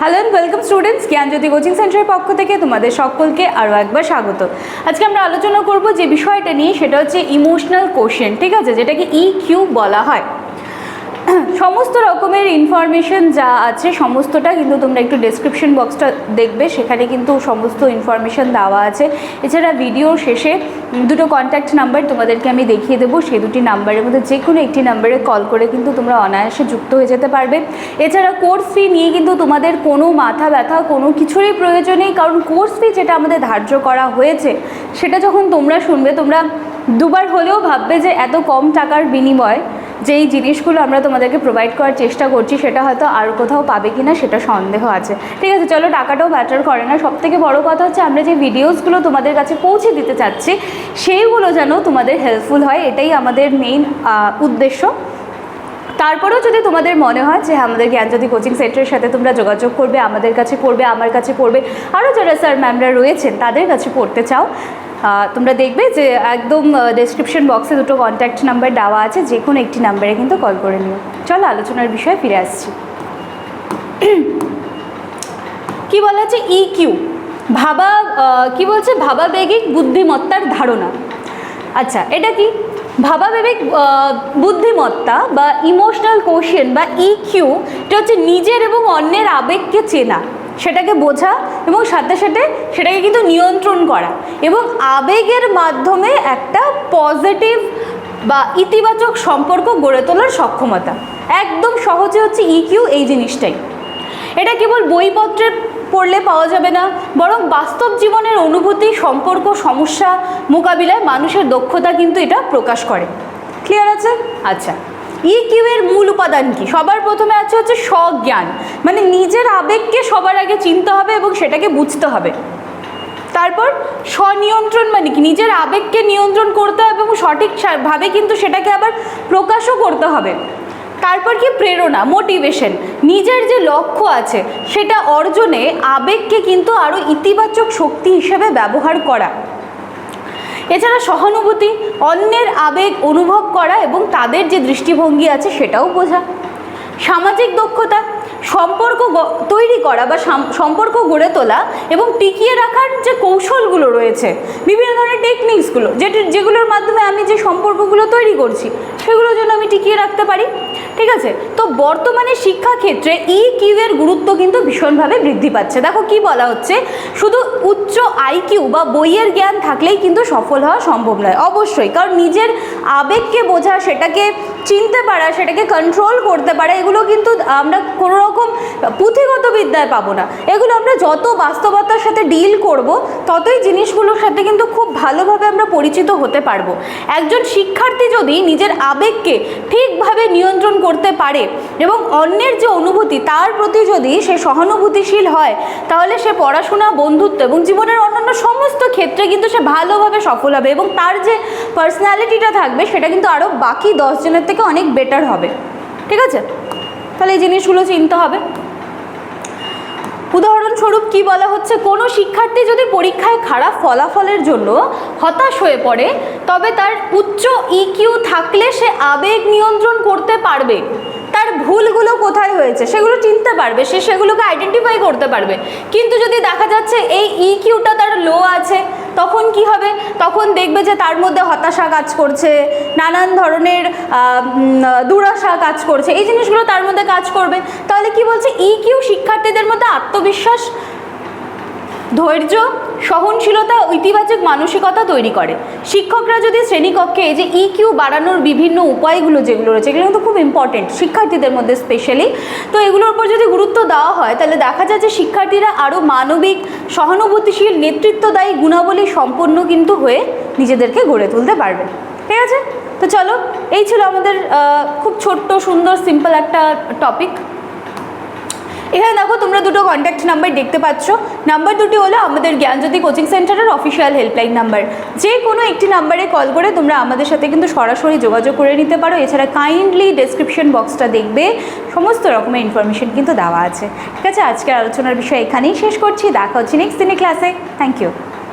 Hello and welcome students Gyanjyoti coaching সেন্টারের পক্ষ থেকে তোমাদের সকলকে আরও একবার স্বাগত। আজকে আমরা আলোচনা করব যে বিষয়টা নিয়ে, সেটা হচ্ছে ইমোশনাল কোশ্চেন ঠিক আছে? যেটাকে ই কিউ বলা হয়। সমস্ত রকমের ইনফরমেশন যা আছে সমস্তটা কিন্তু তোমরা একটু ডেসক্রিপশন বক্সটা দেখবে, সেখানে কিন্তু সমস্ত ইনফরমেশন দেওয়া আছে। এছাড়া ভিডিওর শেষে দুটো কন্ট্যাক্ট নাম্বার তোমাদেরকে আমি দেখিয়ে দেবো, সেই দুটি নাম্বারের মধ্যে যে কোনো একটি নাম্বারে কল করে কিন্তু তোমরা অনায়াসে যুক্ত হয়ে যেতে পারবে। এছাড়া কোর্স ফি নিয়ে কিন্তু তোমাদের কোনো মাথা ব্যথা, কোনো কিছুরই প্রয়োজন নেই, কারণ কোর্স ফি যেটা আমাদের ধার্য করা হয়েছে, সেটা যখন তোমরা শুনবে, তোমরা দুবার হলেও ভাববে যে এত কম টাকার বিনিময় যেই জিনিসগুলো আমরা তোমাদেরকে প্রোভাইড করার চেষ্টা করছি, সেটা হয়তো আর কোথাও পাবে কি না সেটা সন্দেহ আছে। ঠিক আছে, চলো টাকাটাও ম্যাটার করে না। সব থেকে বড়ো কথা হচ্ছে, আমরা যে ভিডিওসগুলো তোমাদের কাছে পৌঁছে দিতে চাচ্ছি, সেইগুলো যেন তোমাদের হেল্পফুল হয়, এটাই আমাদের মেইন উদ্দেশ্য। তারপরেও যদি তোমাদের মনে হয় যে আমাদের জ্ঞানজ্যোতি কোচিং সেন্টারের সাথে তোমরা যোগাযোগ করবে, আমাদের কাছে পড়বে আমার কাছে পড়বে আরও যারা স্যার ম্যামরা রয়েছেন, তাদের কাছে পড়তে চাও তোমরা দেখবে যে একদম ডেসক্রিপশন বক্সে দুটো কন্ট্যাক্ট নাম্বার দেওয়া আছে, যে কোনো একটি নাম্বারে কিন্তু কল করে নিও। চলো আলোচনার বিষয়ে ফিরে আসছি। কি বলা হচ্ছে ই কিউ ভাবা কি বলছে? ভাবাবেগিক বুদ্ধিমত্তার ধারণা। আচ্ছা এটা কি? ভাবাবেগিক বুদ্ধিমত্তা বা ইমোশনাল কোশ্চেন বা ই কিউ এটা হচ্ছে নিজের এবং অন্যের আবেগকে চেনা। সেটাকে বোঝা এবং সাথে সাথে সেটাকে কিন্তু নিয়ন্ত্রণ করা এবং আবেগের মাধ্যমে একটা পজিটিভ বা ইতিবাচক সম্পর্ক গড়ে তোলার সক্ষমতা। একদম সহজে হচ্ছে ইকিউ এই জিনিসটাই। এটা কেবল বইপত্রে পড়লে পাওয়া যাবে না, বরং বাস্তব জীবনের অনুভূতি, সম্পর্ক, সমস্যা মোকাবিলায় মানুষের দক্ষতা কিন্তু এটা প্রকাশ করে। ক্লিয়ার আছে? আচ্ছা। ইকিউ এর মূল উপাদান কি? সবার প্রথমে আছে হচ্ছে স্বজ্ঞান। মানে নিজের আবেগকে সবার আগে চিনতে হবে এবং সেটাকে বুঝতে হবে। তারপর স্বনিয়ন্ত্রণ মানে কি? নিজের আবেগকে নিয়ন্ত্রণ করতে হবে এবং সঠিক সা- ভাবে কিন্তু সেটাকে আবার প্রকাশও করতে হবে। তারপর কি? প্রেরণা মোটিভেশন নিজের যে লক্ষ্য আছে, সেটা অর্জনে আবেগকে কিন্তু আরও ইতিবাচক শক্তি হিসেবে ব্যবহার করা। এছাড়া সহানুভূতি, অন্যের আবেগ অনুভব করা এবং তাদের যে দৃষ্টিভঙ্গি আছে সেটাও বোঝা। সামাজিক দক্ষতা, সম্পর্ক তৈরি করা বা সাম- সম্পর্ক গড়ে তোলা এবং টিকিয়ে রাখার যে কৌশলগুলো রয়েছে, বিভিন্ন ধরনের টেকনিক্সগুলো যেটি যেগুলোর মাধ্যমে আমি যে সম্পর্কগুলো তৈরি করছি, সেগুলোর জন্য আমি টিকিয়ে রাখতে পারি। ঠিক আছে? তো বর্তমানে শিক্ষাক্ষেত্রে ই কিউ এর গুরুত্ব কিন্তু ভীষণভাবে বৃদ্ধি পাচ্ছে। দেখো কি বলা হচ্ছে? শুধু উচ্চ আইকিউ বা বইয়ের জ্ঞান থাকলেই কিন্তু সফল হওয়া সম্ভব নয়। অবশ্যই, কারণ নিজের আবেগকে বোঝা, সেটাকে চিনতে পারা, সেটাকে কন্ট্রোল করতে পারা, এগুলো কিন্তু আমরা কোনো রকম পুঁথিগত বিদ্যায় পাবো না। এগুলো আমরা যত বাস্তবতার সাথে ডিল করব, ততই জিনিসগুলোর সাথে কিন্তু খুব ভালোভাবে আমরা পরিচিত হতে পারব। একজন শিক্ষার্থী যদি নিজের আবেগকে ঠিকভাবে নিয়ন্ত্রণ করতে পারে এবং অন্যের যে অনুভূতি, তার প্রতি যদি সে সহানুভূতিশীল হয়, তাহলে সে পড়াশোনা, বন্ধুত্ব এবং জীবনের অন্যান্য সমস্ত ক্ষেত্রে কিন্তু সে ভালোভাবে সফল হবে এবং তার যে পার্সোনালিটিটা থাকবে, সেটা কিন্তু আরও বাকি দশজনের থেকে অনেক বেটার হবে। ঠিক আছে? তাহলে এই জিনিসগুলো চিনতে হবে। উদাহরণস্বরূপ কি বলা হচ্ছে? কোনো শিক্ষার্থী যদি পরীক্ষায় খারাপ ফলাফলের জন্য হতাশ হয়ে পড়ে, তবে তার উচ্চ ইকিউ থাকলে সে আবেগ নিয়ন্ত্রণ করতে পারবে। তার ভুলগুলো কোথায় হয়েছে? সেগুলো চিনতে পারবে। সে সেগুলোকে আইডেন্টিফাই করতে পারবে। কিন্তু যদি দেখা যাচ্ছে এই ইকিউটা তার লো আছে তখন কি হবে? তখন দেখবে যে তার মধ্যে হতাশা কাজ করছে, নানান ধরনের দুরাশা কাজ করছে। এই জিনিসগুলো তার মধ্যে কাজ করবে। তাহলে কি বলছে? ইকিউ শিক্ষার্থীদের মধ্যে আত্মবিশ্বাস ধৈর্য, সহনশীলতা, ইতিবাচক মানসিকতা তৈরি করে। শিক্ষকরা যদি শ্রেণীকক্ষে এই যে ইকিউ বাড়ানোর বিভিন্ন উপায়গুলো যেগুলো রয়েছে, এগুলো কিন্তু খুব ইম্পর্টেন্ট শিক্ষার্থীদের মধ্যে স্পেশালি তো এগুলোর উপর যদি গুরুত্ব দেওয়া হয়, তাহলে দেখা যায় যে শিক্ষার্থীরা আরও মানবিক, সহানুভূতিশীল, নেতৃত্বদায়ী, গুণাবলী সম্পন্ন কিন্তু হয়ে নিজেদেরকে গড়ে তুলতে পারবে। ঠিক আছে? তো চলো, এই ছিল আমাদের খুব ছোট্ট, সুন্দর সিম্পল একটা টপিক এখানে দেখো তোমরা দুটো কন্ট্যাক্ট নাম্বার দেখতে পাচ্ছ। নাম্বার দুটি হলো আমাদের জ্ঞানজ্যোতি কোচিং সেন্টারের অফিসিয়াল হেল্পলাইন নাম্বার যে কোনো একটি নাম্বারে কল করে তোমরা আমাদের সাথে কিন্তু সরাসরি যোগাযোগ করে নিতে পারো। এছাড়া কাইন্ডলি ডেসক্রিপশন বক্সটা দেখবে। সমস্ত রকমের ইনফরমেশন কিন্তু দেওয়া আছে। ঠিক আছে, আজকের আলোচনার বিষয় এখানেই শেষ করছি। দেখা হচ্ছে নেক্সট দিনে ক্লাসে থ্যাংক ইউ